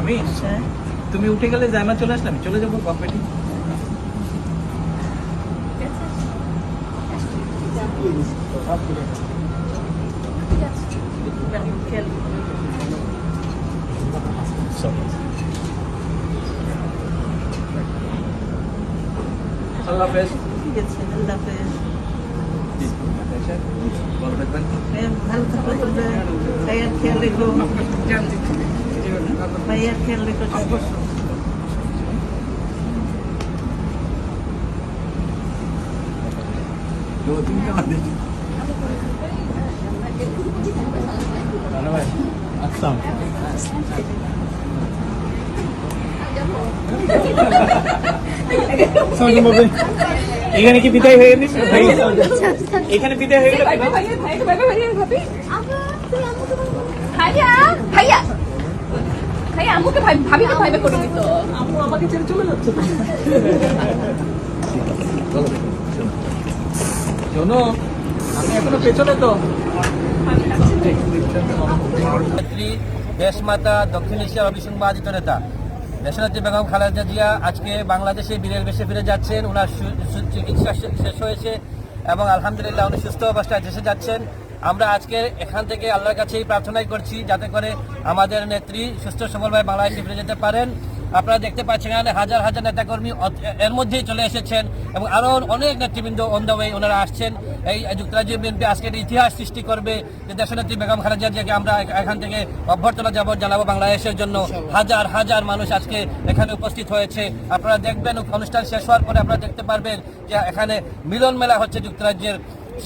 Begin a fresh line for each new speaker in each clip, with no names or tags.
আমি?
হ্যাঁ।
তুমি উঠে গেলে জায়মা চলে আসলাম চলে যাব
খেয়াল
আল্লাহ
vers lequel Ça Allah
Hafiz. Yes,
Allah Hafiz. Bayar kian liko. Bayar kian liko. Dua tinggal
ada. এখানে কি বিদায় হয়ে গেছে এখানে বিদায় হয়ে গেল
ভাইয়া ভাইয়া ভাইয়া আম্মুকে ভাই ভাবিকে ভাইবে করে দিত
আম্মু আমাকে ছেড়ে চলে যাচ্ছে
শোনো এখনও তো।
দেশমাতা, দক্ষিণ এশিয়ার অবিসংবাদিত নেতা। দেশনেত্রী বেগম খালেদা জিয়া আজকে বাংলাদেশে বীরের বেশে ফিরে যাচ্ছেন। ওনার চিকিৎসা শেষ হয়েছে এবং আলহামদুলিল্লাহ উনি সুস্থ অবস্থায় দেশে যাচ্ছেন। আমরা আজকে এখান থেকে আল্লাহর কাছেই প্রার্থনাই করছি যাতে করে আমাদের নেত্রী সুস্থ, সবলভাবে বাংলাদেশে ফিরে যেতে পারেন। আপনারা দেখতে পাচ্ছেন এখানে হাজার হাজার নেতাকর্মী এর মধ্যেই চলে এসেছেন এবং আরও অনেক নেতৃবৃন্দ অন দ্য ওয়ে ওনারা আসছেন। এই যুক্তরাজ্য বিএনপি আজকের ইতিহাস সৃষ্টি করবে যে দেশনেত্রী বেগম খালেদা জিয়াকে আমরা এখান থেকে অভ্যর্থনা যাব জানাব বাংলাদেশের জন্য। হাজার হাজার মানুষ আজকে এখানে উপস্থিত হয়েছে। আপনারা দেখবেন অনুষ্ঠান শেষ হওয়ার পরে আপনারা দেখতে পারবেন যে এখানে মিলন মেলা হচ্ছে যুক্তরাজ্যের।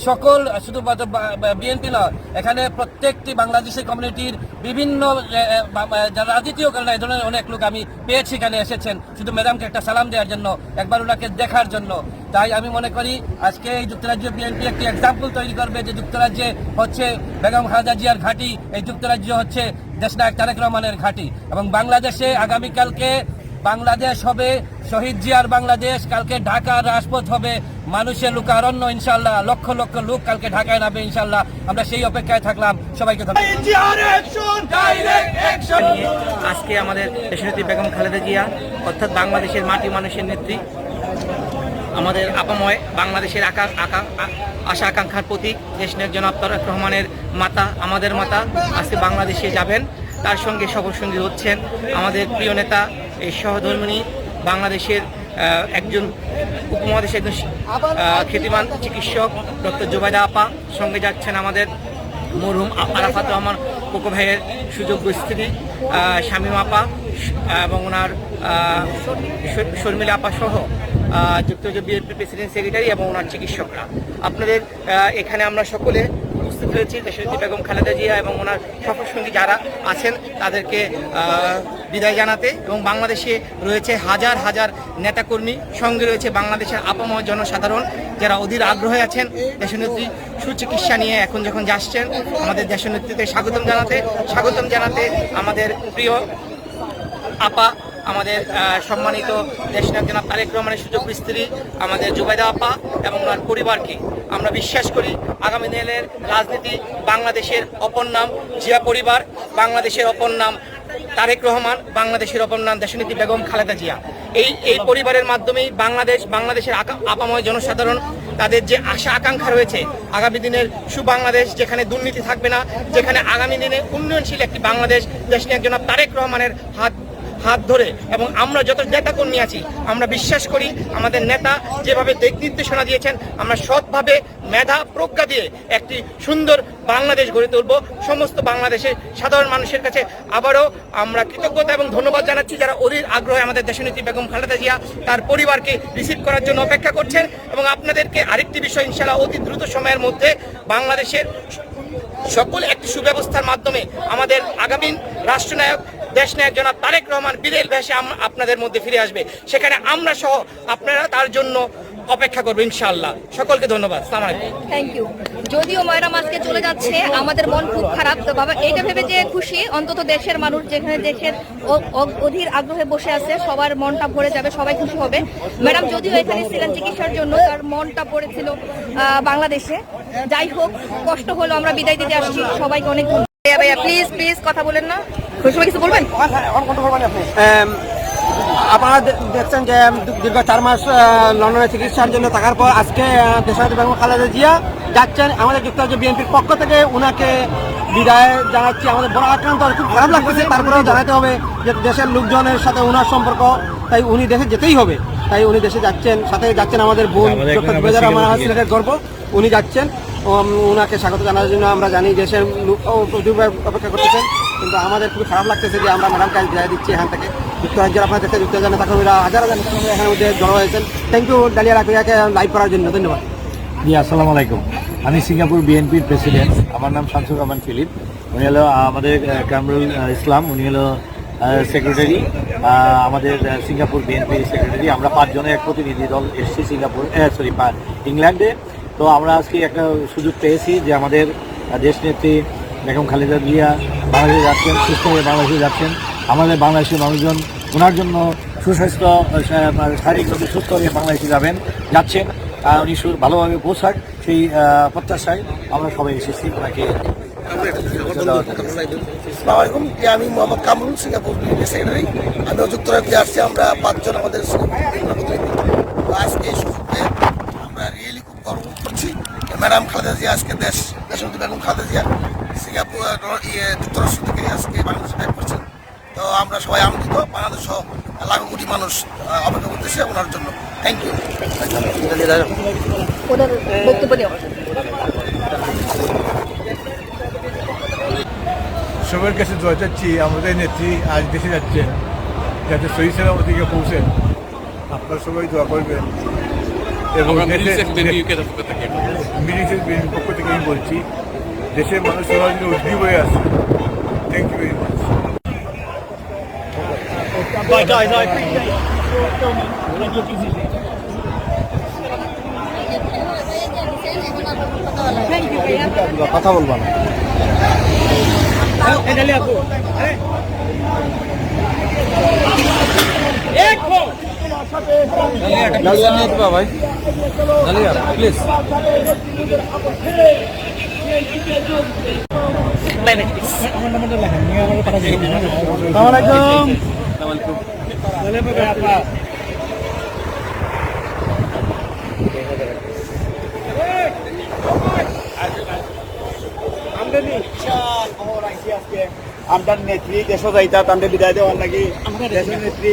সকল শুধুমাত্র বিএনপি নয় এখানে প্রত্যেকটি বাংলাদেশি কমিউনিটির বিভিন্ন রাজনীতিও করেন না, এই ধরনের অনেক লোক আমি পেয়েছি এখানে এসেছেন। শুধু ম্যাডামকে একটা সালাম দেওয়ার জন্য একবার ওনাকে দেখার জন্য। তাই আমি মনে করি আজকে এই যুক্তরাজ্য বিএনপি একটি এক্সাম্পল তৈরি করবে যে যুক্তরাজ্যে হচ্ছে বেগম খালেদা জিয়ার ঘাঁটি এই যুক্তরাজ্য হচ্ছে দেশনায়ক তারেক রহমানের ঘাঁটি। এবং বাংলাদেশে আগামীকালকে বাংলাদেশ হবে শহীদ জিয়ার বাংলাদেশ কালকে ঢাকা রাজপথ হবে মানুষের লোকারণ্য ইনশাল্লাহ লক্ষ লক্ষ লোক কালকে ঢাকায় নামবে ইনশাল্লাহ আমরা সেই অপেক্ষায় থাকলাম সবাইকে
আজকে আমাদের দেশনেত্রী বেগম খালেদা জিয়া অর্থাৎ বাংলাদেশের মাটি মানুষের নেত্রী আমাদের আপাময় বাংলাদেশের আকা আকা আশা আকাঙ্ক্ষার প্রতীক দেশনেক জনাব তারেক রহমানের মাতা আমাদের মাতা আজকে বাংলাদেশে যাবেন তার সঙ্গে সফরসঙ্গী হচ্ছেন আমাদের প্রিয় নেতা এই সহধর্মিনী বাংলাদেশের একজন উপমহাদেশের একজন খ্যাতিমান চিকিৎসক, ডক্টর জোবাইদা আপা, সঙ্গে যাচ্ছেন আমাদের মরহুম আরাফাত রহমান কোকো ভাইয়ের সুযোগ্য স্ত্রী শামীম আপা, এবং ওনার শর্মিলা আপা সহ যুক্তরাজ্য বিএনপি প্রেসিডেন্ট সেক্রেটারি এবং ওনার চিকিৎসকরা। আপনাদের এখানে আমরা সকলে হয়েছি দেশনেত্রী বেগম খালেদা জিয়া এবং ওনার সফরসঙ্গী যারা আছেন, তাদেরকে বিদায় জানাতে এবং বাংলাদেশে রয়েছে হাজার হাজার নেতাকর্মী, সঙ্গে রয়েছে বাংলাদেশের আপাময় জনসাধারণ যারা অধীর আগ্রহে আছেন, দেশনেত্রী সুচিকিৎসা নিয়ে এখন যখন যাচ্ছেন, আমাদের দেশনেত্রীতে স্বাগতম জানাতে স্বাগতম জানাতে আমাদের প্রিয় আপা আমাদের সম্মানিত দেশনায়ক জনাব তারেক রহমানের সুযোগ স্ত্রী আমাদের জুবাইদা আপা এবং ওনার পরিবারকে আমরা বিশ্বাস করি আগামী দিনের রাজনীতি বাংলাদেশের অপর নাম জিয়া পরিবার, বাংলাদেশের অপর নাম তারেক রহমান, বাংলাদেশের অপর নাম দেশনীতি বেগম খালেদা জিয়া। এই এই পরিবারের মাধ্যমেই বাংলাদেশ, বাংলাদেশের আপাময় জনসাধারণ তাদের যে আশা, আকাঙ্ক্ষা রয়েছে, আগামী দিনের সুবাংলাদেশ যেখানে দুর্নীতি থাকবে না, যেখানে আগামী দিনে উন্নয়নশীল একটি বাংলাদেশ দেশ নিয়ে একজন তারেক রহমানের হাত হাত ধরে এবং আমরা যত নেতা কর্মী আছি, আমরা বিশ্বাস করি আমাদের নেতা যেভাবে দিক নির্দেশনা দিয়েছেন, আমরা সৎভাবে মেধা প্রজ্ঞা দিয়ে একটি সুন্দর বাংলাদেশ গড়ে তুলব। সমস্ত বাংলাদেশের সাধারণ মানুষের কাছে আবারও আমরা কৃতজ্ঞতা এবং ধন্যবাদ জানাচ্ছি যারা অধীর আগ্রহে আমাদের দেশনীতি বেগম খালেদা জিয়া তার পরিবারকে রিসিভ করার জন্য অপেক্ষা করছেন এবং আপনাদেরকে আরেকটি বিষয় ইনশাআল্লাহ অতি দ্রুত সময়ের মধ্যে বাংলাদেশের সকল একটি সুব্যবস্থার মাধ্যমে আমাদের আগামী রাষ্ট্রনায়ক দেশনায়ক জনাব তারেক রহমান বীরের ভেসে আপনাদের মধ্যে ফিরে আসবে। সেখানে আমরা সহ আপনারা তার জন্য অপেক্ষা করব ইনশাল্লাহ সকলকে ধন্যবাদ।
থ্যাংক ইউ যদিও ময়রা আজকে চলে যাচ্ছে, আমাদের মন খুব খারাপ। তো বাবা এটা ভেবে যে খুশি, অন্তত দেশের মানুষ যেখানে দেশের অধীর আগ্রহে বসে আছে, সবার মনটা ভরে যাবে, সবাই খুশি হবে। ম্যাডাম, যদিও এখানে ছিলেন চিকিৎসার জন্য, তার মনটা পড়েছিল বাংলাদেশে। যাই হোক, কষ্ট হলো, আমরা বিদায় দিতে আসছি। সবাইকে অনেক প্লিজ প্লিজ কথা বলেন না। খুশি কিছু বলবেন?
আপনারা দেখছেন যে দীর্ঘ চার মাস লন্ডনে চিকিৎসার জন্য থাকার পর আজকে দেশনাথ বেগম খালেদা জিয়া যাচ্ছেন। আমাদের যুক্তরাজ্য বিএনপির পক্ষ থেকে উনাকে বিদায় জানাচ্ছি। আমাদের বড় আক্রান্ত খুব খারাপ লাগতেছে। তারপরেও জানাতে হবে যে দেশের লোকজনের সাথে উনার সম্পর্ক তাই উনি দেশে যেতেই হবে। তাই উনি দেশে যাচ্ছেন সাথে যাচ্ছেন আমাদের বোন ডক্টর জুবেদার
আমরা
সিলেটের গর্ব। উনি যাচ্ছেন। উনাকে স্বাগত জানার জন্য আমরা জানি দেশের লোক ও প্রচুর অপেক্ষা করতেছেন। কিন্তু আমাদের খুবই খারাপ লাগতেছে যে আমরা ম্যাডামকে আজ বিদায় দিচ্ছি এখান থেকে। যুক্তরাজ্যের আপনার দেখতে যুক্তরাজ্যের নেতা কর্মীরা হাজার হাজার নেতা কর্মীরা এখানে মধ্যে জড়ো হয়েছেন। থ্যাংক ইউ ডালিয়া রাখিয়াকে লাইভ করার জন্য। ধন্যবাদ।
জি আসসালামু আলাইকুম। আমি সিঙ্গাপুর বিএনপির প্রেসিডেন্ট। আমার নাম শামসুর রহমান ফিলিপ। উনি হলো আমাদের কামরুল ইসলাম। উনি হলো সেক্রেটারি আমাদের সিঙ্গাপুর বিএনপি সেক্রেটারি আমরা পাঁচজনের এক প্রতিনিধি দল এসেছি সিঙ্গাপুর সরি ইংল্যান্ডে। তো আমরা আজকে একটা সুযোগ পেয়েছি যে আমাদের আহ, দেশনেত্রী বেগম খালেদা জিয়া বাংলাদেশে যাচ্ছেন, সুস্থ হয়ে বাংলাদেশে যাচ্ছেন। আমাদের বাংলাদেশের মানুষজন ওনার জন্য সুস্বাস্থ্য শারীরিকভাবে সুস্থ হয়ে বাংলাদেশে যাবেন, যাচ্ছেন। উনি ভালোভাবে পৌঁছাক সেই প্রত্যাশায় আমরা সবাই এসেছি ওনাকে।
আমি মোহাম্মদ কামরুল, সিঙ্গাপুর সেক্রেটারি। আমিও যুক্তরাজ্যে আসছি, আমরা পাঁচজন আমাদের আজকে আমরা রিয়েলি খুব গর্ব করছি। ম্যাডাম খালেদা জিয়া, আজকে দেশ দেশমন্ত্রী বেগম খালেদা জিয়া। সিঙ্গাপুর ইয়ে যুক্তরাষ্ট্র থেকে আজকে বাংলাদেশে ব্যাক করছেন তো আমরা সবাই আনন্দিত বাংলাদেশ লাখো কোটি মানুষ অপেক্ষা করতেছে ওনার জন্য। থ্যাংক ইউ
সবার কাছে দোয়া চাচ্ছি আমাদের নেত্রী আজ দেশে যাচ্ছেন যাতে সহি সালামতিকে পৌঁছেন। আপনারা সবাই দোয়া করবেন। এবং বিএনপির পক্ষ থেকে আমি বলছি দেশের মানুষ সবার জন্য উদ্গ্রীব হয়ে আছে। থ্যাংক ইউ ভেরি মাচ
কথা বলব না। ভাই প্লিজ আমরা নেত্রী দেশ যাইতা তান্ডে বিদায় দেওয়ার লাগি দেশের নেত্রী